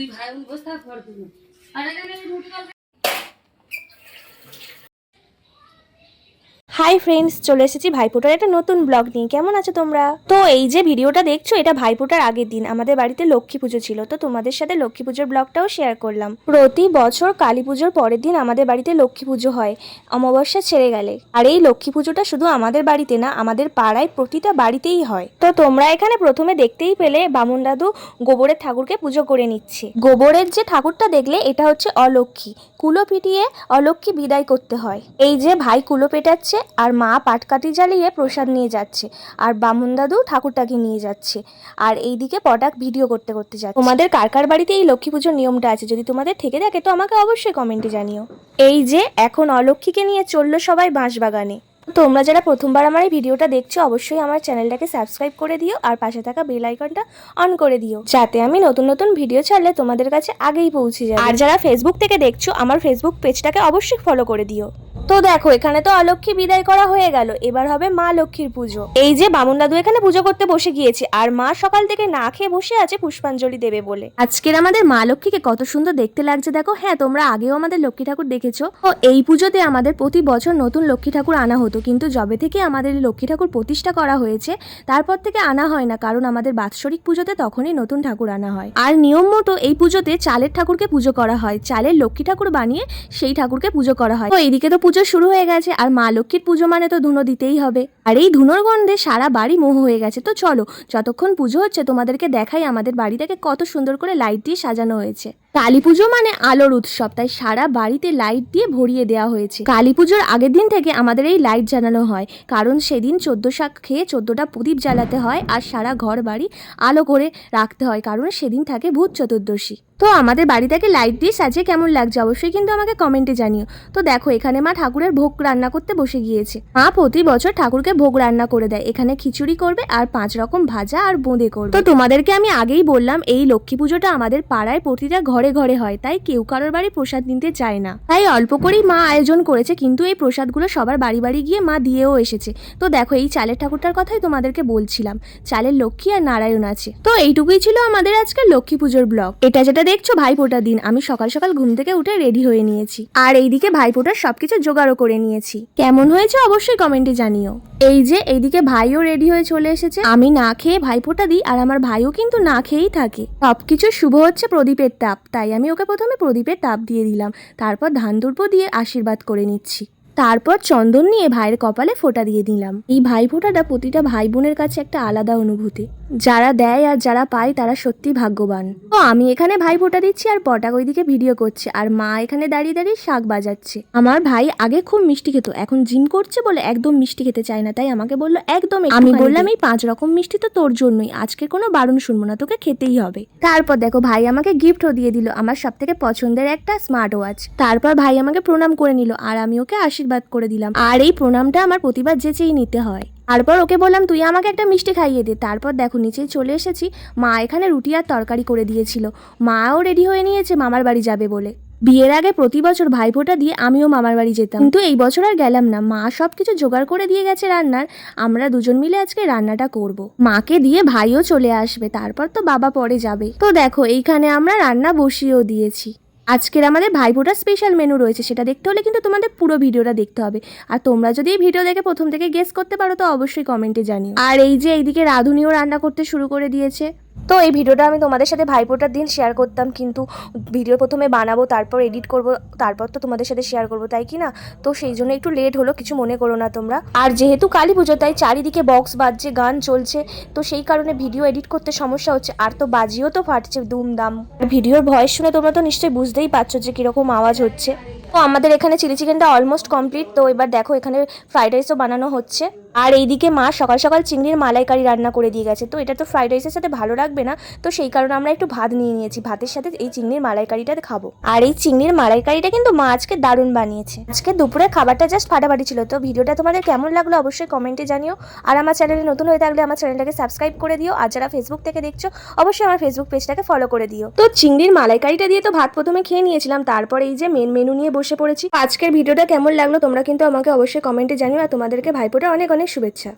দুই ভাই বোন বসে থাক ঘর আর এখানে রুটি তরকারি হাই ফ্রেন্ডস চলে এসেছি ভাইফোঁটার একটা নতুন ব্লগ নিয়ে। কেমন আছো তোমরা? তো এই যে ভিডিওটা দেখছ, এটা ভাইফোঁটার আগের দিন। আমাদের বাড়িতে লক্ষ্মী পুজো ছিল, তো তোমাদের সাথে লক্ষ্মী পুজোর ব্লগটাও শেয়ার করলাম। প্রতি বছর কালী পুজোর পরের দিন আমাদের বাড়িতে লক্ষ্মী পুজো হয়, অমাবস্যা ছেড়ে গেলে। আর এই লক্ষ্মী পুজোটা শুধু আমাদের বাড়িতে না, আমাদের পাড়ায় প্রতিটা বাড়িতেই হয়। তো তোমরা এখানে প্রথমে দেখতেই পেলে, বামুন দাদু গোবরের ঠাকুরকে পুজো করে নিচ্ছে। গোবরের যে ঠাকুরটা দেখলে, এটা হচ্ছে অলক্ষ্মী। কুলো পিটিয়ে অলক্ষ্মী বিদায় করতে হয়। এই যে ভাই কুলো পেটাচ্ছে আর মা পাটকাঠি জ্বালিয়ে প্রসাদ নিয়ে যাচ্ছে, আর বামুন দাদু ঠাকুরটাকে নিয়ে যাচ্ছে, আর এইদিকে পটাক ভিডিও করতে করতে যাচ্ছে। তোমাদের কার কার বাড়িতে এই লক্ষ্মী পুজোর নিয়মটা আছে, যদি তোমাদের থেকে থাকে, তো আমাকে অবশ্যই কমেন্টে জানিও। এই যে, এখন অলক্ষ্মীকে নিয়ে চলল সবাই বাঁশবাগানে। তোমরা যারা প্রথমবার আমার এই ভিডিওটা দেখছ, অবশ্যই আমার চ্যানেলটাকে সাবস্ক্রাইব করে দিও, আর পাশে থাকা বেল আইকনটা অন করে দিও, যাতে আমি নতুন নতুন ভিডিও ছাড়লে তোমাদের কাছে আগেই পৌঁছে যায় আর যারা ফেসবুক থেকে দেখছ, আমার ফেসবুক পেজটাকে অবশ্যই ফলো করে দিও। তো দেখো, এখানে তো অলক্ষ্মী বিদায় করা হয়ে গেল। এবার হবে মা লক্ষ্মীর পুজো। এই যে বামুন দাদু এখানে পুজো করতে বসে গিয়েছে, আর মা সকাল থেকে না খেয়ে বসে আছে পুষ্পাঞ্জলি দেবে বলে। আজকের আমাদের মা লক্ষ্মীকে কত সুন্দর দেখতে লাগছে, দেখো। হ্যাঁ তোমরা আগেও আমাদের লক্ষ্মী ঠাকুর দেখেছ। তো এই পুজোতে আমাদের প্রতি বছর নতুন লক্ষ্মী ঠাকুর আনা হতো, কিন্তু যবে থেকে আমাদের লক্ষ্মী ঠাকুর প্রতিষ্ঠা করা হয়েছে, তারপর থেকে আনা হয় না, কারণ আমাদের বাৎসরিক পুজোতে তখনই নতুন ঠাকুর আনা হয়। আর নিয়ম মতো এই পুজোতে চালের ঠাকুরকে পুজো করা হয়, চালের লক্ষ্মী ঠাকুর বানিয়ে সেই ঠাকুরকে পুজো করা হয়। তো এইদিকে তো পুজো শুরু হয়ে গেছে, আর মা লক্ষ্মীর পুজো মানে তো ধুনো দিতেই হবে। আর এই ধুনোর গন্ধে সারা বাড়ি মোহ হয়ে গেছে। তো চলো, যতক্ষণ পুজো হচ্ছে তোমাদেরকে দেখাই আমাদের বাড়িটাকে কত সুন্দর করে লাইট দিয়ে সাজানো হয়েছে। কালী পুজো মানে আলোর উৎসব, তাই সারা বাড়িতে লাইট দিয়ে ভরিয়ে দেওয়া হয়েছে। কালী পুজোর আগের দিন থেকে আমাদের এই লাইট জ্বালানো হয়, কারণ সেদিন চোদ্দ শাক খেয়ে চোদ্দটা প্রদীপ জ্বালাতে হয় আর সারা ঘর বাড়ি আলো করে রাখতে হয়, কারণ সেদিন থাকে ভূত চতুর্দশী। তো আমাদের বাড়িটাকে লাইট দিয়ে সাজিয়ে কেমন লাগছে অবশ্যই কিন্তু আমাকে কমেন্টে জানিও। তো দেখো, এখানে মা ঠাকুরের ভোগ রান্না করতে বসে গিয়েছে। মা প্রতি বছর ঠাকুরকে ভোগ রান্না করে দেয়, এখানে খিচুড়ি করবে আর পাঁচ রকম ভাজা আর বোঁদে করবে। তো তোমাদেরকে আমি আগেই বললাম, এই লক্ষ্মী পুজোটা আমাদের পাড়ায় প্রতিটা ঘরে ঘরে ঘরে হয়, তাই কেউ কারোর বাড়ি প্রসাদ নিতে চায় না। তাই অল্প করেই মা আয়োজন করেছে, কিন্তু এই প্রসাদগুলো সবার বাড়ি বাড়ি গিয়ে মা দিয়েও এসেছে। তো দেখো, এই চালের ঠাকুরটার কথাই তোমাদেরকে বলছিলাম। চালের লক্ষ্মী আর নারায়ণ আছে। তো এইটুকুই ছিল আমাদের আজকে লক্ষ্মী পুজোর ব্লগ। এটা যেটা দেখছ, ভাইফোঁটার দিন, আমি সকাল সকাল ঘুম থেকে উঠে রেডি হয়ে নিয়েছি। আর এইদিকে ভাইফোঁটার সবকিছু জোগাড়ও করে নিয়েছি। কেমন হয়েছে অবশ্যই কমেন্টে জানিও। এই যে, এইদিকে ভাইও রেডি হয়ে চলে এসেছে। আমি না খেয়ে ভাইফোঁটা দিই, আর আমার ভাইও কিন্তু না খেয়েই থাকে। সবকিছু শুভ হচ্ছে প্রদীপের তাপ। তাই আমি ওকে প্রথমে প্রদীপের তাপ দিয়ে দিলাম, তারপর ধান দুর্ব দিয়ে আশীর্বাদ করে নিচ্ছি। তারপর চন্দন নিয়ে ভাইয়ের কপালে ফোঁটা দিয়ে দিলাম। এই ভাই ফোঁটাটা প্রতিটা ভাই বোনের কাছে একটা আলাদা অনুভূতি। যারা দেয় আর যারা পায় তারা সত্যি ভাগ্যবান। তো আমি এখানে ভাই ফোঁটা দিচ্ছি আর পটাক ওইদিকে ভিডিও করছে। আর মা এখানে দাঁড়িয়ে দাঁড়িয়ে শাক বাজাচ্ছে। আমার ভাই আগে খুব মিষ্টি খেত এখন জিম করছে বলে একদম মিষ্টি খেতে চায় না তাই আমাকে বলল একদম আমি বললাম এই পাঁচ রকম মিষ্টি তো তোর জন্যই আজকে কোনো বারণ শুনব না তোকে খেতেই হবে। তারপর দেখো ভাই আমাকে গিফটও দিয়ে দিল আমার সব থেকে পছন্দের একটা স্মার্ট ওয়াচ তারপর ভাই আমাকে প্রণাম করে নিল আর আমি ওকে আশীর্বাদ করে দিলাম। আর এই প্রণামটা আমার প্রতিবার যেচেই নিতে হয়। তারপর ওকে বললাম, তুই আমাকে একটা মিষ্টি খাইয়ে দে। তারপর দেখো নিচেই চলে এসেছি। মা এখানে রুটি আর তরকারি করে দিয়েছিল। মাও রেডি হয়ে নিয়েছে, মামার বাড়ি যাবে বলে। বিয়ের আগে প্রতি বছর ভাইফোঁটা দিয়ে আমিও মামার বাড়ি যেতাম। কিন্তু এই বছর আর গেলাম না। মা সব কিছু জোগাড় করে দিয়ে গেছে রান্নার। আমরা দুজন মিলে আজকে রান্নাটা করব। মাকে দিয়ে ভাইও চলে আসবে। তারপর তো বাবা পরে যাবে। তো দেখো, এইখানে আমরা রান্না বসিয়েও দিয়েছি। আজকের আমাদের ভাইফোঁটার স্পেশাল মেনু রয়েছে, সেটা দেখতে হলে কিন্তু তোমাদের পুরো ভিডিওটা দেখতে হবে। আর তোমরা যদি এই ভিডিও দেখে প্রথম থেকে গেস করতে পারো, তো অবশ্যই কমেন্টে জানিও। আর এই যে এইদিকে রাঁধুনিও রান্না করতে শুরু করে দিয়েছে। তো এই ভিডিওটা আমি তোমাদের সাথে ভাইফোঁটার দিন শেয়ার করতাম, কিন্তু ভিডিও প্রথমে বানাবো, তারপর এডিট করব, তারপর তো তোমাদের সাথে শেয়ার করব, তাই কি না? তো সেই জন্য একটু লেট হলো, কিছু মনে করো না তোমরা। আর যেহেতু কালী পুজো, তাই চারিদিকে বক্স বাজছে, গান চলছে, তো সেই কারণে ভিডিও এডিট করতে সমস্যা হচ্ছে, আর তো বাজিও তো ফাটছে দুমদাম। ভিডিওর ভয়েস শুনে তোমরা তো নিশ্চয়ই বুঝতেই পারছ যে কীরকম আওয়াজ হচ্ছে। তো আমাদের এখানে চিলি চিকেনটা অলমোস্ট কমপ্লিট তো এবার দেখো এখানে ফ্রাইড রাইসও বানানো হচ্ছে। আর এইদিকে মা সকাল সকাল চিংড়ির মালাইকারি রান্না করে দিয়ে গেছে। তো এটা তো ফ্রাইড রাইসের সাথে ভালো লাগবে না। তো সেই কারণে আমরা একটু ভাত নিয়ে নিয়েছি। ভাতের সাথে এই চিংড়ির মালাইকারিটা খাব। আর এই চিংড়ির মালাইকারিটা কিন্তু মা আজকে দারুণ বানিয়েছে। আজকে দুপুরে খাবারটা জাস্ট ফাটাফাটি ছিল। তো ভিডিওটা তোমাদের কেমন লাগল অবশ্যই কমেন্টে জানিও। আর আমার চ্যানেলে নতুন হয়ে থাকলে আমার চ্যানেলটাকে সাবস্ক্রাইব করে দিও। আর যারা ফেসবুক থেকে দেখছ, অবশ্যই আমার ফেসবুক পেজটাকে ফলো করে দিও। তো চিংড়ির মালাইকারিটা দিয়ে তো ভাত প্রথমে খেয়ে নিয়েছিলাম। তারপর এই যে মেন মেনু নিয়ে বসে পড়েছি। আজকের ভিডিওটা কেমন লাগল তোমরা কিন্তু আমাকে অবশ্যই কমেন্টে জানিও। আর তোমাদেরকে ভাইপোটা অনেক অনেক শুভেচ্ছা।